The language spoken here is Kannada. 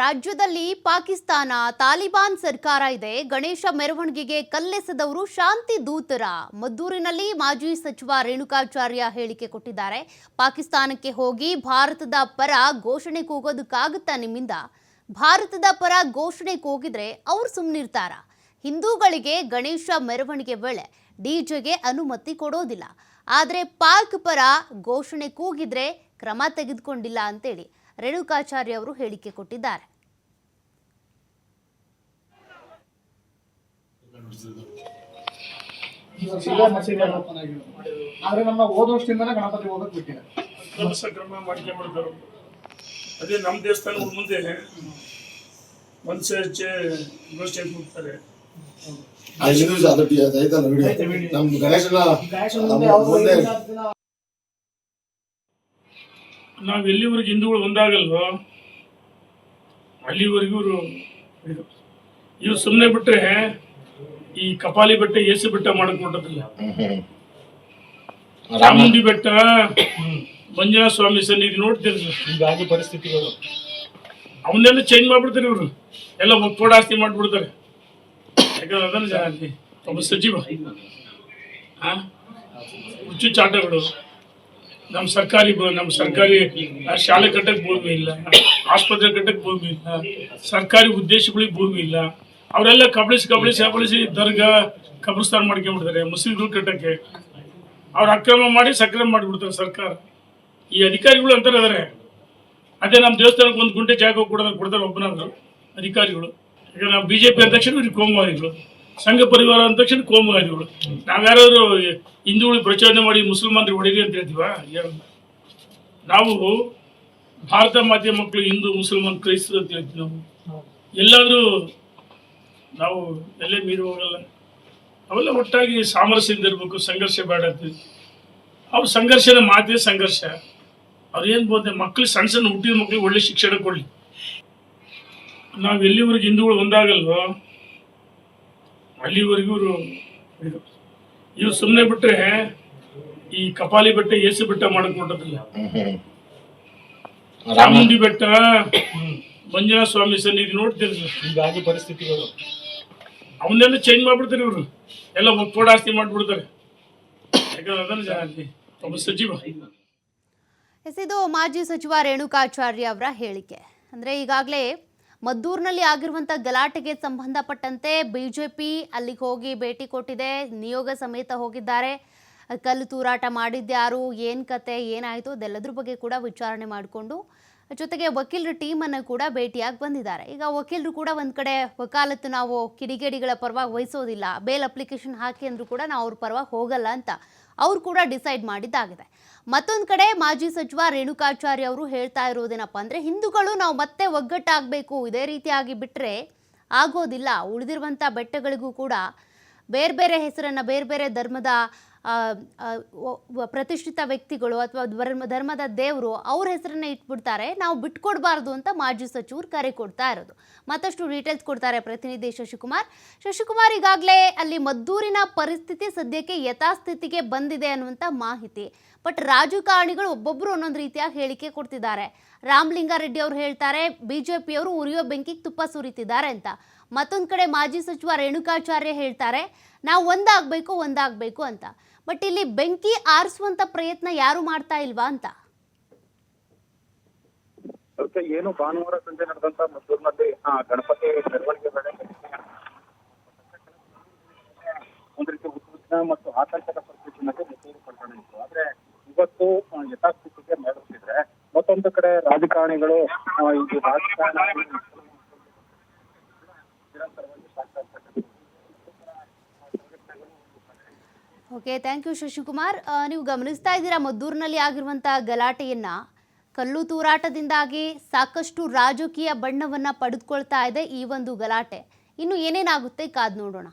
ರಾಜ್ಯದಲ್ಲಿ ಪಾಕಿಸ್ತಾನ ತಾಲಿಬಾನ್ ಸರ್ಕಾರ ಇದೆ. ಗಣೇಶ ಮೆರವಣಿಗೆಗೆ ಕಲ್ಲೆಸೆದವರು ಶಾಂತಿ ದೂತರ. ಮದ್ದೂರಿನಲ್ಲಿ ಮಾಜಿ ಸಚಿವ ರೇಣುಕಾಚಾರ್ಯ ಹೇಳಿಕೆ ಕೊಟ್ಟಿದ್ದಾರೆ. ಪಾಕಿಸ್ತಾನಕ್ಕೆ ಹೋಗಿ ಭಾರತದ ಪರ ಘೋಷಣೆ ಕೂಗೋದಕ್ಕಾಗುತ್ತಾ ನಿಮ್ಮಿಂದ? ಭಾರತದ ಪರ ಘೋಷಣೆ ಕೂಗಿದ್ರೆ ಅವ್ರು ಸುಮ್ಮನಿರ್ತಾರ ಹಿಂದೂಗಳಿಗೆ ಗಣೇಶ ಮೆರವಣಿಗೆ ವೇಳೆ ಡಿಜೆಗೆ ಅನುಮತಿ ಕೊಡೋದಿಲ್ಲ. ಆದರೆ ಪಾಕ್ ಪರ ಘೋಷಣೆ ಕೂಗಿದ್ರೆ ಕ್ರಮ ತೆಗೆದುಕೊಂಡಿಲ್ಲ ಅಂತೇಳಿ. ರೇಣುಕಾಚಾರ್ಯ ಅವರು ಹೇಳಿಕೆ ಕೊಟ್ಟಿದ್ದಾರೆ. ಇವಾಗ ಮಸೀದಿ ಓಪನ್ ಆಗಿರೋದು ಆದ್ರೆ ನಮ್ಮ ಹೋದ ವರ್ಷದಿಂದನೇ ಗಣಪತಿ ಹೋಗಕ್ ಬಿಟ್ಟಿದೆ. ಕೆಲಸ ಕ್ರಮ ಮಾಡ್ಕೊಂಡ್ಬಿಡ್ತಾರೆ ಅದೇ ನಮ್ಮ ದೇವಸ್ಥಾನ ಮುಂದೆ ಮನುಷ್ಯ ಹೆಚ್ಚೆ ಗೋಷ್ಠಿ. ನಮ್ ಗಣೇಶನ ಮುಂದೆ ಅವ್ರು ಮುಂದೆ ಐದಾರು ದಿನ ನಾವು ಎಲ್ಲಿವರೆಗೆ ಹಿಂದೂಗಳು ಒಂದಾಗಲ್ವೋ ಅಲ್ಲಿವರೆಗೂ ಇವರು ಇವ್ರು ಸುಮ್ಮನೆ ಬಿಟ್ರೆ ಈ ಕಪಾಲಿ ಬೆಟ್ಟ ಏಸು ಬೆಟ್ಟ ಮಾಡಕ್ ಕೊಟ್ಟದಿಲ್ಲ ಚಾಮುಂಡಿ ಬೆಟ್ಟ ಮಂಜುನಾಥ ಸ್ವಾಮಿ ಸನ್ನಿಧಿ ನೋಡ್ತೀರಿ ಹೀಗಾಗಿ ಪರಿಸ್ಥಿತಿಗಳು. ಅವನ್ನೆಲ್ಲ ಚೇಂಜ್ ಮಾಡ್ಬಿಡ್ತಾರೆ ಇವರು. ಎಲ್ಲ ಒಪ್ಪೋಡ ಆಸ್ತಿ ಮಾಡ್ಬಿಡ್ತಾರೆ. ಯಾಕಂದ್ರೆ ಅದನ್ನ ಜನ ಒಬ್ಬ ಸಚಿವ? ಹುಚ್ಚು ಚಾಟಗಳು. ನಮ್ಮ ಸರ್ಕಾರಿ ನಮ್ಮ ಸರ್ಕಾರಿ ಶಾಲೆ ಕಟ್ಟಕ್ಕೆ ಭೂಮಿ ಇಲ್ಲ, ಆಸ್ಪತ್ರೆ ಕಟ್ಟಕ್ಕೆ ಭೂಮಿ ಇಲ್ಲ, ಸರ್ಕಾರಿ ಉದ್ದೇಶಗಳಿಗೆ ಭೂಮಿ ಇಲ್ಲ. ಅವರೆಲ್ಲ ಕಬಳಿಸಿ ಕಬಳಿಸಿ ಕಬಳಿಸಿ ದರ್ಗಾ ಕಬ್ರಸ್ತಾನ ಮಾಡ್ಕೊಂಡ್ಬಿಡ್ತಾರೆ ಮುಸ್ಲಿಮ್ಗಳು ಕಟ್ಟಕ್ಕೆ. ಅವ್ರು ಅಕ್ರಮ ಮಾಡಿ ಸಕ್ರಮ ಮಾಡಿಬಿಡ್ತಾರೆ ಸರ್ಕಾರ. ಈ ಅಧಿಕಾರಿಗಳು ಅಂತಾರೆ ಅದಾರೆ ಅದೇ ನಮ್ಮ ದೇವಸ್ಥಾನಕ್ಕೆ ಒಂದು ಗುಂಟೆ ಜಾಗ ಕೊಡೋದ್ರೆ ಕೊಡ್ತಾರೆ ಒಬ್ಬನಾದ್ರು ಅಧಿಕಾರಿಗಳು. ಈಗ ನಾವು ಬಿ ಜೆ ಪಿ ಅಧ್ಯಕ್ಷರು ಇವ್ರಿಗೆ ಕೋಮುವಾದಿಗಳು. ಸಂಘ ಪರಿವಾರ ಅಂದ ತಕ್ಷಣ ನಾವು ನಾವ್ಯಾರಾದ್ರೂ ಹಿಂದೂಗಳಿಗೆ ಪ್ರಚೋದನೆ ಮಾಡಿ ಮುಸಲ್ಮಾನರಿಗೆ ಹೊಡೀರಿ ಅಂತ ಹೇಳ್ತೀವ? ನಾವು ಭಾರತ ಮಾಧ್ಯಮ ಮಕ್ಕಳು ಹಿಂದೂ, ಮುಸಲ್ಮಾನ್ ಕ್ರೈಸ್ತರು ಅಂತ ಹೇಳ್ತೀವಿ ನಾವು. ಎಲ್ಲಾದರೂ ನಾವು ಎಲ್ಲೇ ಮೀರಿ ಹೋಗಲ್ಲ ಅವೆಲ್ಲ ಒಟ್ಟಾಗಿ ಸಾಮರಸ್ಯದಿಂದ ಇರಬೇಕು, ಸಂಘರ್ಷ ಬೇಡ ಅಂತೀವಿ ಅವ್ರ ಸಂಘರ್ಷನ ಮಾತೇ ಸಂಘರ್ಷ. ಅವ್ರು ಏನು ಮಕ್ಳು ಸಣ್ಣ ಸಣ್ಣ ಹುಟ್ಟಿದ ಮಕ್ಳಿಗೆ ಒಳ್ಳೆ ಶಿಕ್ಷಣ ಕೊಡಲಿ. ನಾವು ಎಲ್ಲಿವರೆಗೆ ಹಿಂದೂಗಳು ಒಂದಾಗಲ್ವೋ ಅಲ್ಲಿವರೆಗೂ ಇದು. ಇವ್ರು ಸುಮ್ಮನೆ ಬಿಟ್ರೆ ಈ ಕಪಾಲಿ ಬೆಟ್ಟ ಏಸು ಬೆಟ್ಟ ಮಾಡಕ್ ಹೊರಟದಿಲ್ಲ ಚಾಮುಂಡಿ ಬೆಟ್ಟ ಮಂಜುನಾಥ ಸ್ವಾಮಿ ಸನ್ನಿಧಿ ನೋಡ್ತೀರಿ ಹೀಗಾಗಿ ಪರಿಸ್ಥಿತಿಗಳು. ಅವನ್ನೆಲ್ಲ ಚೇಂಜ್ ಮಾಡ್ಬಿಡ್ತಾರೆ ಇವರು. ಎಲ್ಲ ಒಪ್ಪೋಡ ಆಸ್ತಿ ಮಾಡ್ಬಿಡ್ತಾರೆ. ಯಾಕಂದ್ರೆ ಅದನ್ನ ಜಾಸ್ತಿ ಒಬ್ಬ ಸಚಿವ. ಎಸ್ ಇದು ಮಾಜಿ ಸಚಿವ ರೇಣುಕಾಚಾರ್ಯ ಅವರ ಹೇಳಿಕೆ. ಅಂದ್ರೆ ಈಗಾಗಲೇ ಮದ್ದೂರಿನಲ್ಲಿ ಆಗಿರುವಂಥ ಗಲಾಟೆಗೆ ಸಂಬಂಧಪಟ್ಟಂತೆ ಬಿಜೆಪಿ ಅಲ್ಲಿಗೆ ಹೋಗಿ ಭೇಟಿ ಕೊಟ್ಟಿದೆ. ನಿಯೋಗ ಸಮೇತ ಹೋಗಿದ್ದಾರೆ. ಕಲ್ಲು ತೂರಾಟ ಮಾಡಿದ್ಯಾರು? ಏನು ಕತೆ? ಏನಾಯಿತು? ಅದೆಲ್ಲದ್ರ ಬಗ್ಗೆ ಕೂಡ ವಿಚಾರಣೆ ಮಾಡಿಕೊಂಡು ಜೊತೆಗೆ ವಕೀಲರ ಟೀಮನ್ನು ಕೂಡ ಭೇಟಿಯಾಗಿ ಬಂದಿದ್ದಾರೆ. ಈಗ ವಕೀಲರು ಕೂಡ ಒಂದು ಕಡೆ ವಕಾಲತ್ತು ನಾವು ಕಿಡಿಗೇಡಿಗಳ ಪರವಾಗಿ ವಹಿಸೋದಿಲ್ಲ. ಬೇಲ್ ಅಪ್ಲಿಕೇಶನ್ ಹಾಕಿ ಅಂದರೂ ಕೂಡ ನಾವು ಅವ್ರ ಪರವಾಗಿ ಹೋಗಲ್ಲ ಅಂತ ಅವ್ರು ಕೂಡ ಡಿಸೈಡ್ ಮಾಡಿದ್ದಾಗಿದೆ. ಮತ್ತೊಂದು ಕಡೆ ಮಾಜಿ ಸಚಿವ ರೇಣುಕಾಚಾರ್ಯ ಅವರು ಹೇಳ್ತಾ ಇರೋದೇನಪ್ಪ ಅಂದರೆ, ಹಿಂದೂಗಳು ನಾವು ಮತ್ತೆ ಒಗ್ಗಟ್ಟಾಗಬೇಕು. ಇದೇ ರೀತಿಯಾಗಿ ಬಿಟ್ಟರೆ ಆಗೋದಿಲ್ಲ. ಉಳಿದಿರುವಂಥ ಬೆಟ್ಟಗಳಿಗೂ ಕೂಡ ಬೇರೆ ಬೇರೆ ಹೆಸರನ್ನು ಬೇರೆ ಬೇರೆ ಧರ್ಮದ ಪ್ರತಿಷ್ಠಿತ ವ್ಯಕ್ತಿಗಳು ಅಥವಾ ಧರ್ಮ, ಧರ್ಮದ ದೇವರು ಅವ್ರ ಹೆಸರನ್ನ ಇಟ್ಬಿಡ್ತಾರೆ. ನಾವು ಬಿಟ್ಕೊಡ್ಬಾರ್ದು ಅಂತ ಮಾಜಿ ಸಚಿವರು ಕರೆ ಕೊಡ್ತಾ ಇರೋದು. ಮತ್ತಷ್ಟು ಡೀಟೇಲ್ಸ್ ಕೊಡ್ತಾರೆ ಪ್ರತಿನಿಧಿ ಶಶಿಕುಮಾರ್. ಶಶಿಕುಮಾರ್ ಈಗಾಗಲೇ ಅಲ್ಲಿ ಮದ್ದೂರಿನ ಪರಿಸ್ಥಿತಿ ಸದ್ಯಕ್ಕೆ ಯಥಾಸ್ಥಿತಿಗೆ ಬಂದಿದೆ ಅನ್ನುವಂಥ ಮಾಹಿತಿ. ಬಟ್ ರಾಜಕಾರಣಿಗಳು ಒಬ್ಬೊಬ್ಬರು ಒಂದೊಂದು ರೀತಿಯಾಗಿ ಹೇಳಿಕೆ ಕೊಡ್ತಿದ್ದಾರೆ. ರಾಮಲಿಂಗಾರೆಡ್ಡಿ ಅವರು ಹೇಳ್ತಾರೆ ಬಿಜೆಪಿಯವರು ಉರಿಯೋ ಬೆಂಕಿಗೆ ತುಪ್ಪ ಸುರಿತಿದ್ದಾರೆ ಅಂತ. ಮತ್ತೊಂದು ಕಡೆ ಮಾಜಿ ಸಚಿವ ರೇಣುಕಾಚಾರ್ಯ ಹೇಳ್ತಾರೆ, ನಾವು ಒಂದಾಗಬೇಕು ಒಂದಾಗಬೇಕು ಅಂತ. ಬಟ್ ಇಲ್ಲಿ ಬೆಂಕಿ ಆರಿಸುವಂತ ಪ್ರಯತ್ನ ಯಾರು ಮಾಡ್ತಾ ಇಲ್ವಾ ಅಂತ? ಏನು ಭಾನುವಾರ ಸಂಜೆ ನಡೆದಂತ ಮದ್ದೂರಿನಲ್ಲಿ ಆ, ಗಣಪತಿ ಮೆರವಣಿಗೆ ವೇಳೆ ಒಂದು ರೀತಿ ಉದ್ವಿಗ್ನ ಮತ್ತು ಆತಂಕದ ಪರಿಸ್ಥಿತಿನಲ್ಲಿ ಮದ್ದೂರು ಪಟ್ಟಣ ಇತ್ತು. ಆದ್ರೆ ಇವತ್ತು ಯಥಾಸ್ಥಿತಿಗೆ ಮರಳುತ್ತಿದ್ರೆ ಮತ್ತೊಂದು ಕಡೆ ರಾಜಕಾರಣಿಗಳು ಇದು ರಾಜಕಾರಣ ನಿರಂತರವಾಗಿ ಸಾಗ್ತಾ ಓಕೆ ಥ್ಯಾಂಕ್ ಯು ಶಶಿಕುಮಾರ್. ನೀವು ಗಮನಿಸ್ತಾ ಇದ್ದೀರಾ, ಮದ್ದೂರಿನಲ್ಲಿ ಆಗಿರುವಂಥ ಗಲಾಟೆಯನ್ನ? ಕಲ್ಲು ತೂರಾಟದಿಂದಾಗಿ ಸಾಕಷ್ಟು ರಾಜಕೀಯ ಬಣ್ಣವನ್ನ ಪಡೆದುಕೊಳ್ತಾ ಇದೆ ಈ ಒಂದು ಗಲಾಟೆ. ಇನ್ನು ಏನೇನಾಗುತ್ತೆ ಕಾದ್ ನೋಡೋಣ.